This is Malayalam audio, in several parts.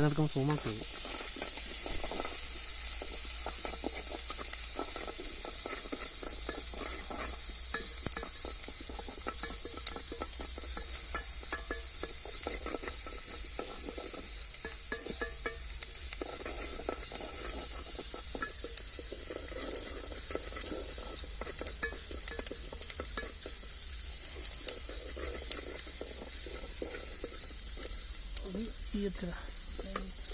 그날도 소만큼 이, 이겼더 라.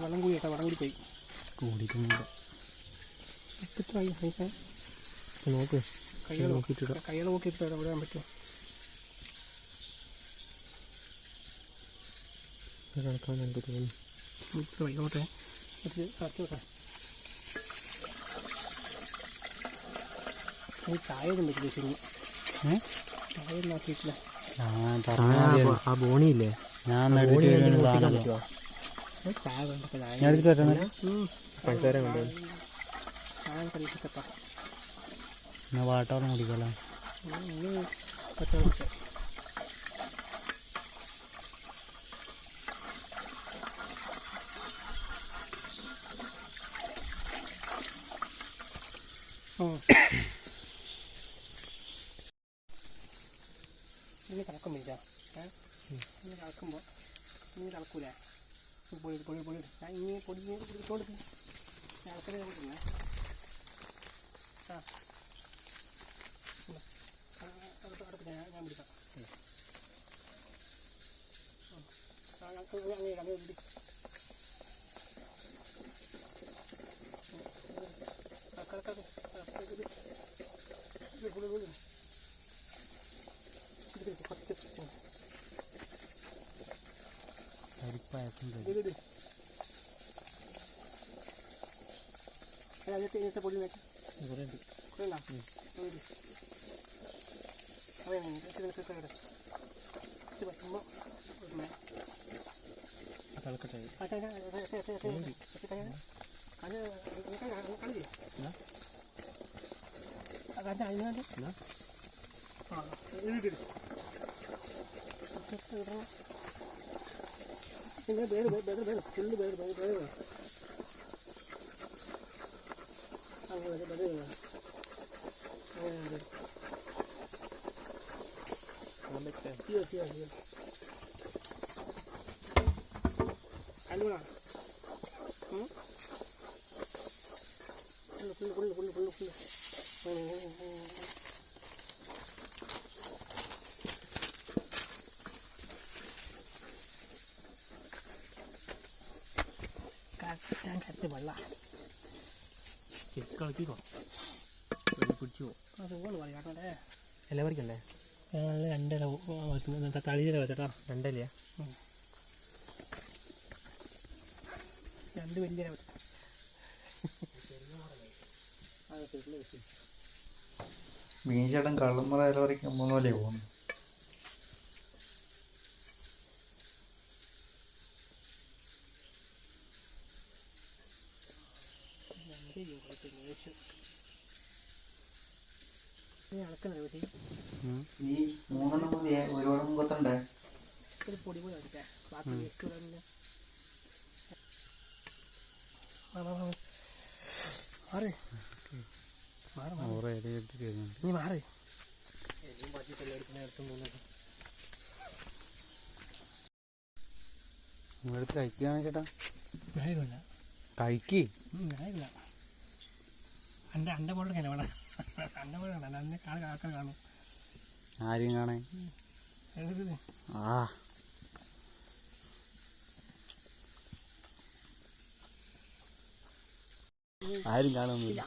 വെള്ളം കൂടി കേട്ടോ വെള്ളം കൂടി പോയി. കൂടിയിട്ടുണ്ട് ഇപ്പത്തായി ഹൈക്കാൻ നോക്ക് കൈകൾ നോക്കിയിട്ട് കൈകൾ നോക്കിയിട്ട് ഇവിടെ വിടാൻ പറ്റുമോ കിടക്കാൻ എനിക്ക് തോന്നുന്നു വൈകോട്ടെ ഇത് കറക്റ്റ് വെക്കാം ഈ ചായ ഒന്നും പറ്റില്ല ശരി. ചായ ഒന്നും ആക്കിയിട്ടില്ല. ആ ബോണിയില്ലേ? ഞാൻ എടുത്ത് ഞാൻ എടുത്തിട്ട് വരാം ഉം. പഞ്ചസാര കൊണ്ടു ചായ കളിക്കത്തപ്പാ ഞാൻ വാട്ടോളം കുടിക്കാം ഇനി പറ്റുന്ന ഇനി കലക്കം ഇങ്ങനെ കലക്കുമ്പോൾ ഇനി കലക്കൂലേ പൊടി പൊടി പൊടി ഞാൻ ഇങ്ങനെ പൊടി കൊടുക്കും കലക്കൽ കൊടുക്കുന്നേ ആ ഞാൻ പിടിക്കാം അങ്ങനെ അങ്ങനെ പരിപ്പായസം അതിനകത്ത് പൊടി വെച്ച് ഇവിടെ ഉണ്ട്. കൊള്ളാം. അതെ കിട ഇത് പറ്റുമ്പോൾ തിളക്കട്ടെ അത് എന്നാ? ആ ഇത് Venga, venga, venga, venga, venga, venga, venga, venga, venga, venga, venga, venga, venga, venga, കറക്റ്റാൻ കറക്റ്റ് വെള്ളം കളിക്കോ പിടിച്ചു ഇല പറിക്കണ്ടേ രണ്ടര തളിയില വെച്ചേട്ടാ രണ്ടല്ലയാ രണ്ട് വലിയ മീൻചേട്ടൻ കള്ളുമറ ഇല പറിക്കാൻ പോകുന്ന പോലെ പോകുന്നു ഈ മൂന്നെണ്ണം ഒരുപാട് ഒരു പൊടി ബാക്കി കൂടെ മാറി നീ മാറി നിങ്ങളടുത്ത് കഴിക്കുകയാണ് ചേട്ടാ? കഴിക്കില്ല കഴിക്ക്. എന്റെ അന്റെ പോലെ വേണം. അന്റെ പോലെ വേണം. അന്നെ കാ കാക്ക കാണും. ആരും കാണാൻ ആ. ആരും കാണുന്നില്ല.